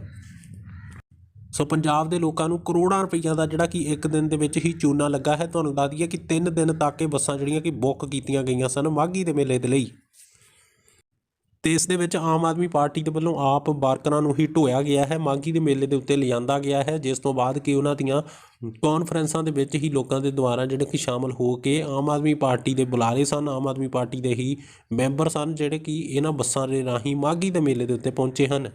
ਸੋ ਪੰਜਾਬ ਦੇ ਲੋਕਾਂ ਨੂੰ ਕਰੋੜਾਂ ਰੁਪਈਆ ਦਾ ਜਿਹੜਾ ਕਿ ਇੱਕ ਦਿਨ ਦੇ ਵਿੱਚ ਹੀ ਚੂਨਾ ਲੱਗਾ ਹੈ। ਤੁਹਾਨੂੰ ਦੱਸ ਦਈਏ ਕਿ 3 ਦਿਨ ਤੱਕ ਇਹ ਬੱਸਾਂ ਜਿਹੜੀਆਂ ਕਿ ਬੁੱਕ ਕੀਤੀਆਂ ਗਈਆਂ ਸਨ ਮਾਘੀ ਦੇ ਮੇਲੇ ਦੇ ਲਈ। ਤੇ ਇਸ ਦੇ ਵਿੱਚ ਆਮ ਆਦਮੀ ਪਾਰਟੀ ਦੇ ਵੱਲੋਂ ਆਪ ਵਰਕਰਾਂ ਨੂੰ ਹੀ ਢੋਇਆ ਗਿਆ ਹੈ ਮਾਗੀ ਦੇ ਮੇਲੇ ਦੇ ਉੱਤੇ ਲਿਆਂਦਾ ਗਿਆ ਹੈ, ਜਿਸ ਤੋਂ ਬਾਅਦ ਕਿ ਉਹਨਾਂ ਦੀਆਂ ਕਾਨਫਰੰਸਾਂ ਦੇ ਵਿੱਚ ਹੀ ਲੋਕਾਂ ਦੇ ਦੁਆਰਾ ਜਿਹੜੇ ਕਿ ਸ਼ਾਮਲ ਹੋ ਕੇ ਆਮ ਆਦਮੀ ਪਾਰਟੀ ਦੇ ਬੁਲਾਰੇ ਸਨ, ਆਮ ਆਦਮੀ ਪਾਰਟੀ ਦੇ ਹੀ ਮੈਂਬਰ ਸਨ, ਜਿਹੜੇ ਕਿ ਇਹਨਾਂ ਬੱਸਾਂ ਦੇ ਰਾਹੀਂ ਮਾਗੀ ਦੇ ਮੇਲੇ ਦੇ ਉੱਤੇ ਪਹੁੰਚੇ ਹਨ।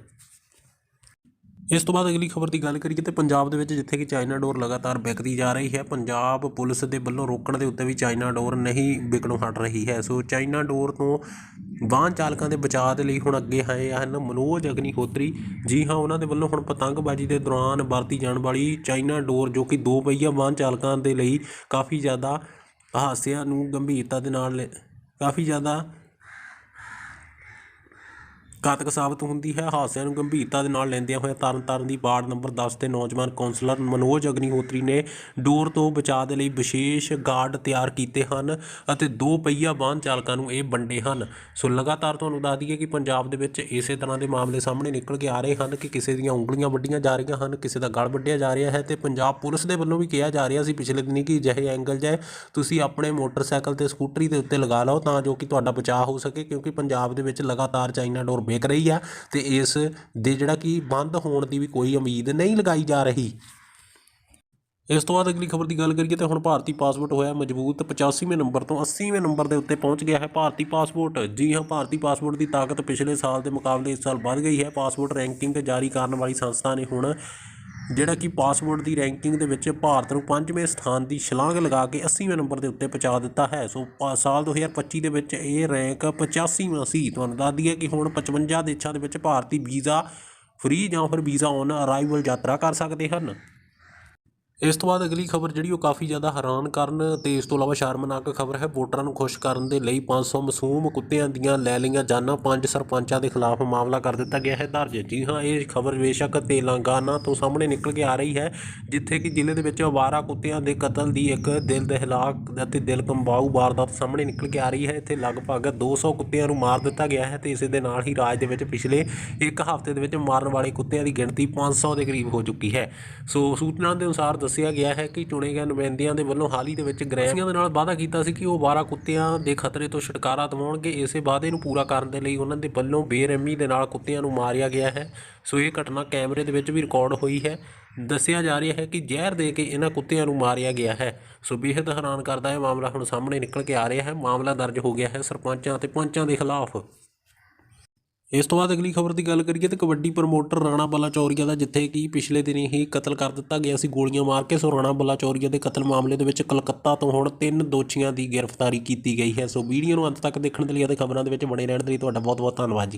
ਇਸ ਤੋਂ ਬਾਅਦ ਅਗਲੀ ਖਬਰ ਦੀ ਗੱਲ ਕਰੀਏ ਤੇ ਪੰਜਾਬ ਦੇ ਵਿੱਚ ਜਿੱਥੇ ਕਿ ਚਾਈਨਾ ਡੋਰ ਲਗਾਤਾਰ ਵਿਕਦੀ ਜਾ ਰਹੀ ਹੈ, ਪੰਜਾਬ ਪੁਲਿਸ ਦੇ ਵੱਲੋਂ ਰੋਕਣ ਦੇ ਉੱਤੇ ਵੀ ਚਾਈਨਾ ਡੋਰ ਨਹੀਂ ਵਿਕਣੋਂ ਹਟ ਰਹੀ ਹੈ। ਸੋ ਚਾਈਨਾ ਡੋਰ ਤੋਂ ਵਾਹਨ ਚਾਲਕਾਂ ਦੇ ਬਚਾਅ ਦੇ ਲਈ ਹੁਣ ਅੱਗੇ ਆਏ ਹਨ ਮਨੋਜ ਅਗਨੀਹੋਤਰੀ। ਜੀ ਹਾਂ, ਉਹਨਾਂ ਦੇ ਵੱਲੋਂ ਹੁਣ ਪਤੰਗਬਾਜ਼ੀ ਦੇ ਦੌਰਾਨ ਵਰਤੀ ਜਾਣ ਵਾਲੀ ਚਾਈਨਾ ਡੋਰ ਜੋ ਕਿ ਦੋ ਪਹੀਆ ਵਾਹਨ ਚਾਲਕਾਂ ਦੇ ਲਈ ਕਾਫੀ ਜ਼ਿਆਦਾ ਹਾਸਿਆਂ ਨੂੰ ਗੰਭੀਰਤਾ ਦੇ ਨਾਲ ਲੈ- ਕਾਫੀ ਜ਼ਿਆਦਾ ਘਾਤਕ ਸਾਬਤ ਹੁੰਦੀ ਹੈ। ਹਾਦਸਿਆਂ ਨੂੰ ਗੰਭੀਰਤਾ ਦੇ ਨਾਲ ਲੈਂਦਿਆਂ ਹੋਇਆ ਤਰਨਤਾਰਨ ਦੀ ਵਾਰਡ ਨੰਬਰ 10 ਦੇ ਨੌਜਵਾਨ ਕੌਂਸਲਰ ਮਨੋਜ ਅਗਨੀਹੋਤਰੀ ਨੇ ਡੋਰ ਤੋਂ ਬਚਾਅ ਦੇ ਲਈ ਵਿਸ਼ੇਸ਼ ਗਾਰਡ ਤਿਆਰ ਕੀਤੇ ਹਨ ਅਤੇ ਦੋ ਪਹੀਆ ਵਾਹਨ ਚਾਲਕਾਂ ਨੂੰ ਇਹ ਵੰਡੇ ਹਨ। ਸੋ ਲਗਾਤਾਰ ਤੁਹਾਨੂੰ ਦੱਸ ਦਈਏ ਕਿ ਪੰਜਾਬ ਦੇ ਵਿੱਚ ਇਸੇ ਤਰ੍ਹਾਂ ਦੇ ਮਾਮਲੇ ਸਾਹਮਣੇ ਨਿਕਲ ਕੇ ਆ ਰਹੇ ਹਨ ਕਿ ਕਿਸੇ ਦੀਆਂ ਉਂਗਲੀਆਂ ਵੱਡੀਆਂ ਜਾ ਰਹੀਆਂ ਹਨ, ਕਿਸੇ ਦਾ ਗਲ ਵੱਢਿਆ ਜਾ ਰਿਹਾ ਹੈ ਤੇ ਪੰਜਾਬ ਪੁਲਿਸ ਦੇ ਵੱਲੋਂ ਵੀ ਕਿਹਾ ਜਾ ਰਿਹਾ ਸੀ ਪਿਛਲੇ ਦਿਨੀ ਕਿ ਅਜਿਹੇ ਐਂਗਲ ਜਾਏ ਤੁਸੀਂ ਆਪਣੇ ਮੋਟਰਸਾਈਕਲ ਤੇ ਸਕੂਟਰੀ ਦੇ ਉੱਤੇ ਲਗਾ ਲਓ ਤਾਂ ਜੋ ਕਿ ਤੁਹਾਡਾ ਬਚਾਅ ਹੋ ਸਕੇ ਕਿਉਂਕਿ ਪੰਜਾਬ ਦੇ ਵਿੱਚ ਲਗਾਤਾਰ ਚਾਈਨਾ ਡੋਰ ਵਿਕ ਰਹੀ ਆ ਤੇ ਇਸ ਦੇ ਜਿਹੜਾ ਕਿ ਬੰਦ ਹੋਣ ਦੀ ਵੀ ਕੋਈ ਉਮੀਦ ਨਹੀਂ ਲਗਾਈ ਜਾ ਰਹੀ। ਇਸ ਤੋਂ ਬਾਅਦ ਅਗਲੀ ਖਬਰ ਦੀ ਗੱਲ ਕਰੀਏ ਤਾਂ ਹੁਣ ਭਾਰਤੀ ਪਾਸਪੋਰਟ ਹੋਇਆ ਮਜ਼ਬੂਤ 85ਵੇਂ ਨੰਬਰ ਤੋਂ 80ਵੇਂ ਨੰਬਰ ਦੇ ਉੱਤੇ ਪਹੁੰਚ ਗਿਆ ਹੈ ਭਾਰਤੀ ਪਾਸਪੋਰਟ। ਜੀ ਹਾਂ, ਭਾਰਤੀ ਪਾਸਪੋਰਟ ਦੀ ਤਾਕਤ ਪਿਛਲੇ ਸਾਲ ਦੇ ਮੁਕਾਬਲੇ ਇਸ ਸਾਲ ਵੱਧ ਗਈ ਹੈ। ਪਾਸਪੋਰਟ ਰੈਂਕਿੰਗ ਜਾਰੀ ਕਰਨ ਵਾਲੀ ਸੰਸਥਾ ਨੇ ਹੁਣ ਜਿਹੜਾ ਕਿ ਪਾਸਪੋਰਟ ਦੀ ਰੈਂਕਿੰਗ ਦੇ ਵਿੱਚ ਭਾਰਤ ਨੂੰ ਪੰਜਵੇਂ ਸਥਾਨ ਦੀ ਛਲਾਂਗ ਲਗਾ ਕੇ 80ਵੇਂ ਨੰਬਰ ਦੇ ਉੱਤੇ ਪਹੁੰਚਾ ਦਿੱਤਾ ਹੈ। ਸੋ ਪਾ- ਸਾਲ 2025 ਦੇ ਵਿੱਚ ਇਹ ਰੈਂਕ 85ਵਾਂ ਸੀ। ਤੁਹਾਨੂੰ ਦੱਸ ਦਈਏ ਕਿ ਹੁਣ 55 ਦੇਸ਼ਾਂ ਦੇ ਵਿੱਚ ਭਾਰਤੀ ਵੀਜ਼ਾ ਫ੍ਰੀ ਜਾਂ ਫਿਰ ਵੀਜ਼ਾ ਔਨ ਅਰਾਈਵਲ ਯਾਤਰਾ ਕਰ ਸਕਦੇ ਹਨ। ਇਸ ਤੋਂ ਬਾਅਦ ਅਗਲੀ ਖਬਰ ਜਿਹੜੀ ਉਹ ਕਾਫੀ ਜ਼ਿਆਦਾ ਹੈਰਾਨ ਕਰਨ ਤੇ ਇਸ ਤੋਂ ਇਲਾਵਾ ਸ਼ਰਮਨਾਕ ਖਬਰ ਹੈ, ਵੋਟਰਾਂ ਨੂੰ ਖੁਸ਼ ਕਰਨ ਦੇ ਲਈ 500 ਮਾਸੂਮ ਕੁੱਤਿਆਂ ਦੀਆਂ ਲੈ ਲਈਆਂ ਜਾਨਾਂ, ਪੰਜ ਸਰਪੰਚਾਂ ਦੇ ਖਿਲਾਫ ਮਾਮਲਾ ਕਰ ਦਿੱਤਾ ਗਿਆ ਹੈ। ਦਰਜ ਜੀ ਹਾਂ, ਇਹ ਖਬਰ ਬੇਸ਼ੱਕ ਤੇਲੰਗਾਨਾ ਤੋਂ ਸਾਹਮਣੇ ਨਿਕਲ ਕੇ ਆ ਰਹੀ ਹੈ, ਜਿੱਥੇ ਕਿ ਜ਼ਿਲ੍ਹੇ ਦੇ ਵਿੱਚ ਅਵਾਰਾ ਕੁੱਤਿਆਂ ਦੇ ਕਤਲ ਦੀ ਇੱਕ ਦਿਲ ਦਹਿਲਾਕ ਅਤੇ ਦਿਲ ਕੰਬਾਊ ਵਾਰਦਾਤ ਸਾਹਮਣੇ ਨਿਕਲ ਕੇ ਆ ਰਹੀ ਹੈ। ਇੱਥੇ ਲਗਭਗ 200 ਕੁੱਤਿਆਂ ਨੂੰ ਮਾਰ ਦਿੱਤਾ ਗਿਆ ਹੈ ਤੇ ਇਸੇ ਦੇ ਨਾਲ ਹੀ ਰਾਜ ਦੇ ਵਿੱਚ ਪਿਛਲੇ ਇੱਕ ਹਫ਼ਤੇ ਦੇ ਵਿੱਚ ਮਾਰਨ ਵਾਲੇ ਕੁੱਤਿਆਂ ਦੀ ਗਿਣਤੀ 500 ਦੇ ਕਰੀਬ ਹੋ ਚੁੱਕੀ ਹੈ। ਸੋ ਸੂਚਨਾ ਦੇ ਅਨੁਸਾਰ ਦੱਸਿਆ ਗਿਆ ਹੈ ਕਿ ਚੁਣੇ ਗਏ ਨੁਮਾਇੰਦਿਆਂ ਦੇ ਵੱਲੋਂ ਹਾਲ ਹੀ ਦੇ ਵਿੱਚ ਗ੍ਰੈਸੀਆਂ ਦੇ ਨਾਲ ਵਾਅਦਾ ਕੀਤਾ ਸੀ ਕਿ ਉਹ 12 ਕੁੱਤਿਆਂ ਦੇ ਖਤਰੇ ਤੋਂ ਛੁਟਕਾਰਾ ਦਿਵਾਉਣਗੇ। ਇਸੇ ਵਾਅਦੇ ਨੂੰ ਪੂਰਾ ਕਰਨ ਦੇ ਲਈ ਉਹਨਾਂ ਦੇ ਵੱਲੋਂ ਬੇਰਹਿਮੀ ਦੇ ਨਾਲ ਕੁੱਤਿਆਂ ਨੂੰ ਮਾਰਿਆ ਗਿਆ ਹੈ। ਸੋ ਇਹ ਘਟਨਾ ਕੈਮਰੇ ਦੇ ਵਿੱਚ ਵੀ ਰਿਕਾਰਡ ਹੋਈ ਹੈ। ਦੱਸਿਆ ਜਾ ਰਿਹਾ ਹੈ ਕਿ ਜ਼ਹਿਰ ਦੇ ਕੇ ਇਹਨਾਂ ਕੁੱਤਿਆਂ ਨੂੰ ਮਾਰਿਆ ਗਿਆ ਹੈ। ਸੋ ਬੇਹੱਦ ਹੈਰਾਨ ਕਰਦਾ ਇਹ ਮਾਮਲਾ ਹੁਣ ਸਾਹਮਣੇ ਨਿਕਲ ਕੇ ਆ ਰਿਹਾ ਹੈ। ਮਾਮਲਾ ਦਰਜ ਹੋ ਗਿਆ ਹੈ ਸਰਪੰਚਾਂ ਅਤੇ ਪੰਚਾਂ ਦੇ ਖਿਲਾਫ। ਇਸ ਤੋਂ ਬਾਅਦ ਅਗਲੀ ਖਬਰ ਦੀ ਗੱਲ ਕਰੀਏ ਤਾਂ ਕਬੱਡੀ ਪ੍ਰਮੋਟਰ ਰਾਣਾ ਬਲਾਚੌਰੀਆ ਦਾ, ਜਿੱਥੇ ਕਿ ਪਿਛਲੇ ਦਿਨ ਹੀ ਕਤਲ ਕਰ ਦਿੱਤਾ ਗਿਆ ਸੀ, ਗੋਲੀਆਂ ਮਾਰ ਕੇ ਸੋ ਰਾਣਾ ਬਲਾ ਚੌਰੀਆ ਦੇ ਕਤਲ ਮਾਮਲੇ ਦੇ ਵਿੱਚ ਕਲਕੱਤਾ ਤੋਂ ਹੁਣ ਤਿੰਨ ਦੋਸ਼ੀਆਂ ਦੀ ਗ੍ਰਿਫਤਾਰੀ ਕੀਤੀ ਗਈ ਹੈ। ਸੋ ਵੀਡੀਓ ਨੂੰ ਅੰਤ ਤੱਕ ਦੇਖਣ ਦੇ ਲਈ ਅਤੇ ਖਬਰਾਂ ਦੇ ਵਿੱਚ ਬਣੇ ਰਹਿਣ ਦੇ ਲਈ ਤੁਹਾਡਾ ਬਹੁਤ ਬਹੁਤ ਧੰਨਵਾਦ ਜੀ।